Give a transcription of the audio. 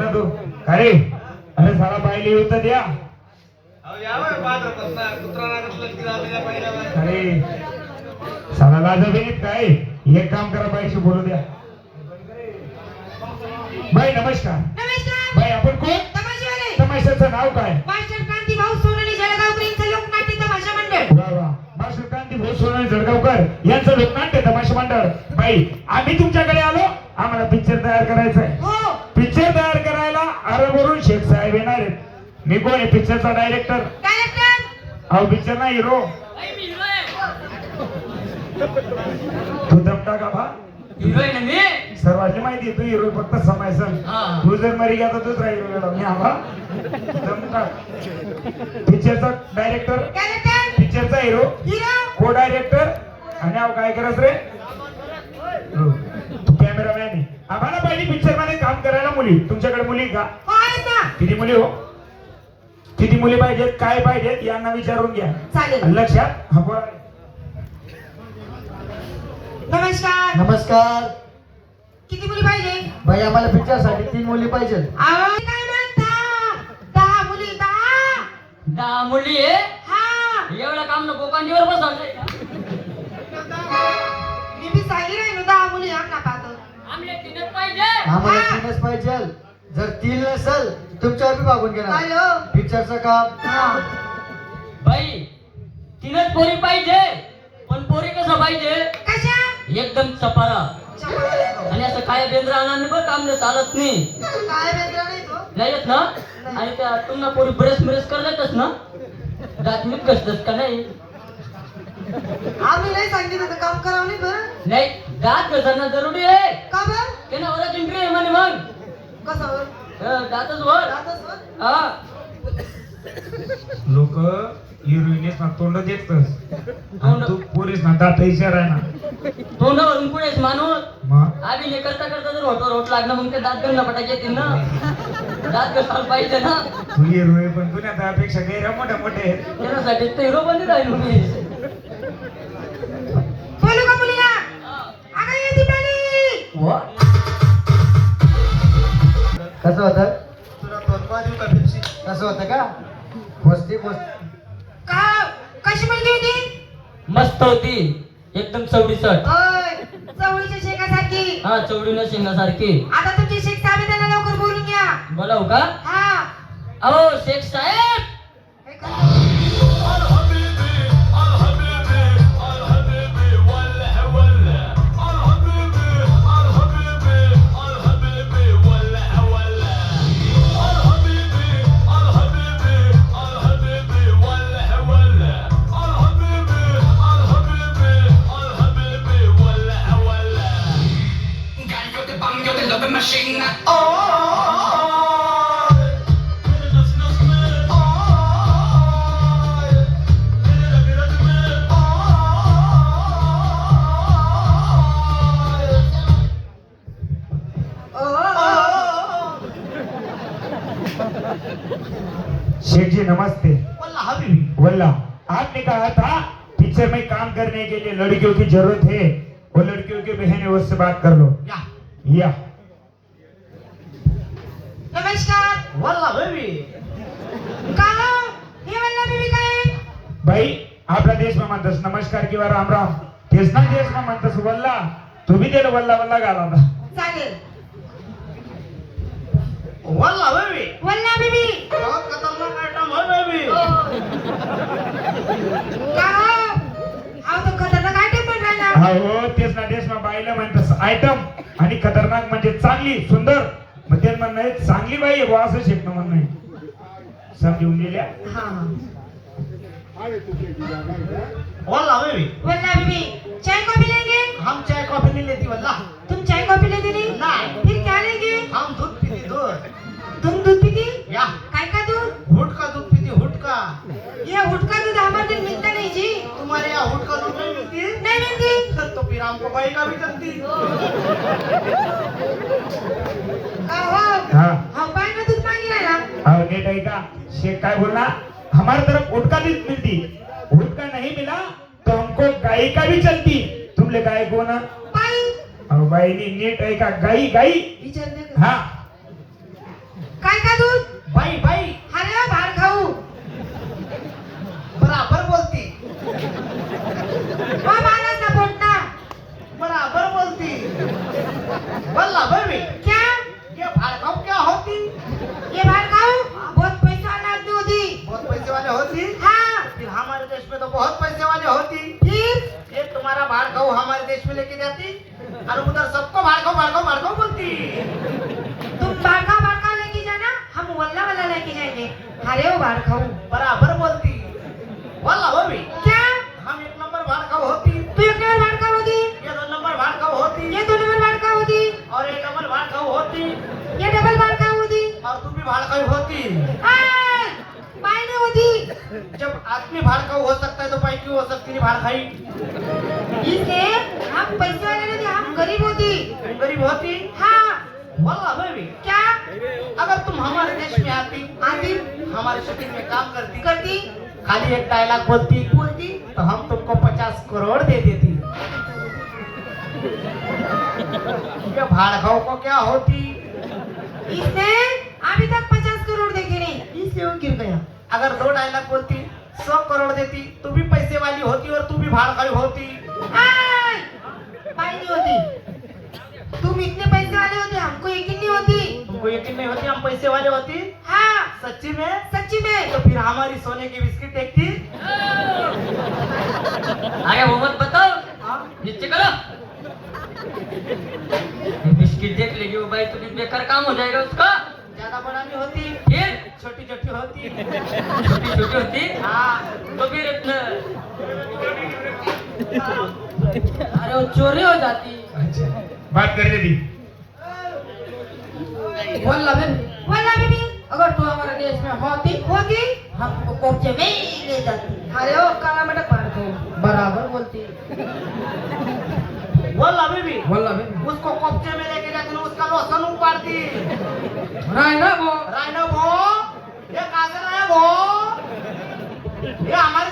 ना तू? अरे अरे साला पाहिली होत द्या. अरे साला लाजबीत काय एक काम करा बाईशी बोलू द्या. बाई नमस्कार. नमस्कार. बाई आपण कोण? तमाशाचं नाव काय? मास्टर क्रांती भाऊ सोनवणे जळगावकरांचं लोकनाट्य तमाशा मंडळ. वा वा. मास्टर क्रांती भाऊ सोनवणे जळगावकर यांचं लोकनाट्य तमाशा मंडळ. बाई आम्ही तुमच्याकडे आलो. आम्हाला पिक्चर तयार करायचा आहे हो पिक्चर तयार करायला अरबवरून शेख साहेब येणार आहेत मी कोण आहे? पिक्चरचा डायरेक्टर डायरेक्टर अहो पिक्चर ना हिरो तू दमटा का भा? सर्वांनी माहिती आहे, तू हिरो फक्त समायसन हा. तू जर मरी गेला तर तूच राहील मी आबा दमटा. पिक्चरचा डायरेक्टर डायरेक्टर पिक्चरचा हिरो हिरो को डायरेक्टर आणि अहो काय करत रे? हो. तू कॅमेरामॅन आहे. आम्हाला पहिली पिक्चरमध्ये काम करायला मुली. तुमच्याकडे मुली का? हो किती मुली हो? किती मुली पाहिजेत काय पाहिजेत यांना विचारून घ्या. चालेल. लक्षात हा बोला. नमस्कार. नमस्कार. किती मुली पाहिजे? बाई आम्हाला पिक्चरसाठी तीन मुली पाहिजे अहो काय म्हणता? दहा मुली दहा. दहा मुली? आहे हा. एवढं काम नको कांदीवर बसवलंय का? मी बी राहिलो दहा मुली आमना पाहतो आमले तीनच पाहिजे. आम्हाला हा. तीनच पाहिजे जर तीन नसेल तुमच्यावर बी मागून घेणार. पिक्चरचं काम. हा. बाई तीनच पोरी पाहिजे. पण पोरी कसं पाहिजे? कशा? एकदम चपारा. चपाती. आणि असं काय बेंद्र आणून बघ काम नाही चालत नाही. काय वेगळा नाही तो? नाही येत ना आणि त्या तुम्हाला पोरी ब्रश ब्रश करतातच ना? दात मीठ कसतस का नाही? आम्ही नाही सांगितलं तर काम करावं नाही बरं. नाही दात घसरणं जरुरी आहे. का बरं? ते ना वरच इंट्री आहे म्हणे मग. कसं हं, दातच वर. हा. लोक हिरोईनेस ना तोंड देतच आणि तू पोरीस ना दात इशार आहे ना. तोंडावरून पुढेच माणूस? मग अभिनय करता करता जर होट लागलं मग ते दात गंध पटाक येतील ना. दात घसायला पाहिजे ना. तू हिरो आहे पण तुझ्या त्यापेक्षा गैर मोठ्या मोठे. त्याच्यासाठी तर हिरो बंदी राहिलो मी. कसं होतं? तुला तोतपा देऊ का पेप्सी? कसं होतं का? पोचती पोच का? कशी होती? मस्त होती. एकदम चवडीसट ओय चवळीच्या शेकासारखी हा चवडीनं शेंगासारखी. आता तुमची शेक चावी त्यांना लवकर बोलून घ्या. बोलाव का? हा. अहो शेख साहेब! हे. वल्ला आपने कहा था पिक्चर में काम करने के लिए लड़कियों की ज़रूरत है वो लड़कियों की बहन है उससे बात कर लो। या। या। नमस्कार। वल्ला हबीबी का हे वल्ला बेबी काय भाई आपल्या देश में म्हणतस नमस्कार किंवा राम राम। तेच ना देश में म्हणतस वल्ला तू भी त्याला वल्ला वल्ला घाला होता. चालेल. वल्ला हबीबी वल्ला बेबी खतरनाक आयटम आणि खतरनाक म्हणजे चांगली सुंदर. मग ते म्हणणं आहे चांगली बाई आहे बुवा असं शिकणं म्हणणं आहे. समजून गेल्या. वल्ला हबीबी वल्ला बेबी चाय कॉफी लेंगे? हम चाय कॉफी नहीं लेती वल्ला. तुम चाय कॉफी लेते नहीं? नहीं। फिर क्या लेंगे? हम दूध पीती दूध. तुम दूध पीती या काय का दूध हुट का दूध पीती हुट का ये हुटका दूध हमारे दिन मिलता नहीं जी तुम्हारे यहाँ हुट का दूध नहीं मिलती है नहीं मिलती बाई का भी चलती का हो. हाँ हम बाय का दूध मांगी हाँ नेट है का शेख काय बोलना हमारे तरफ उठका दूध मिलती। उठका नहीं मिला तो हमको गाय का भी चलती। तुमले गाय को ना बाई अब भाई नी नीट है का गाई। गाई हाँ। में लेके जाती? और उधर सबको भाड़काऊ भाड़काऊ भाड़काऊ बोलती। तुम बाड़का बाड़का लेके जाना हम वल्ला वाला लेके जाएँगे। अरे ओ भाड बराबर बोलती। बोला हो भी। क्या? हम एक नंबर भाड़काऊ होती। तू एक नंबर भाड होती। ये दो नंबर भाड़काऊ होती। ये दो नंबर भाड होती। और एक नंबर भाड़काऊ होती। ये डबल भाड होती। और तुम भी भाड़काऊ होती। आय, होती जब आदमी भाड़काऊ हो सकता है तो पाई क्यों हो सकती नहीं भाड़खाई इसलिए हम पैसे वाले नहीं थे हम गरीब होती। गरीब होती? हाँ। बोला बेबी क्या? अगर तुम हमारे देश में आती आती। हमारे शरीर में काम करती करती। खाली एक डायलॉग बोलती बोलती तो हम तुमको पचास करोड़ दे देती। ये भाड़खाऊ को क्या होती? इसने अभी तक पचास करोड़ देखे नहीं। इसलिए वो गिर गया। अगर दो डायलॉग बोलती सौ करोड़ देती तू भी पैसे वाली होती और तू भी होती. आय, बाई नहीं होती. तुम इतने पैसे वाले होते हमको यकीन नहीं होती. तुमको यकीन नहीं होती हम पैसे वाले होती. हाँ. सच्ची में? सच्ची में. तो फिर हमारी सोने की बिस्किट देखती. अरे वो मत बताओ नीचे करो। बिस्किट देख लेगी वो भाई तो बेकार काम हो जाएगा उसका। ज्यादा होती. फिर छोटी छोटी होती. छोटी छोटी होती. हाँ. तो फिर अरे वो चोरी हो जाती. अच्छा. बात कर देती बोला बहन बोला बीबी. अगर तू हमारे देश में होती होगी हमको कोपचे में ही ले जाती. अरे ओ काला मटक मार दो. बराबर बोलती. वल्ला बेबी. वल्ला बेबी. उसको कोपचे में लेके जाते ना उसका लोसन उपाड़ दी. रायना वो. रायना वो. ये कहाँ से राया वो. ये हमारे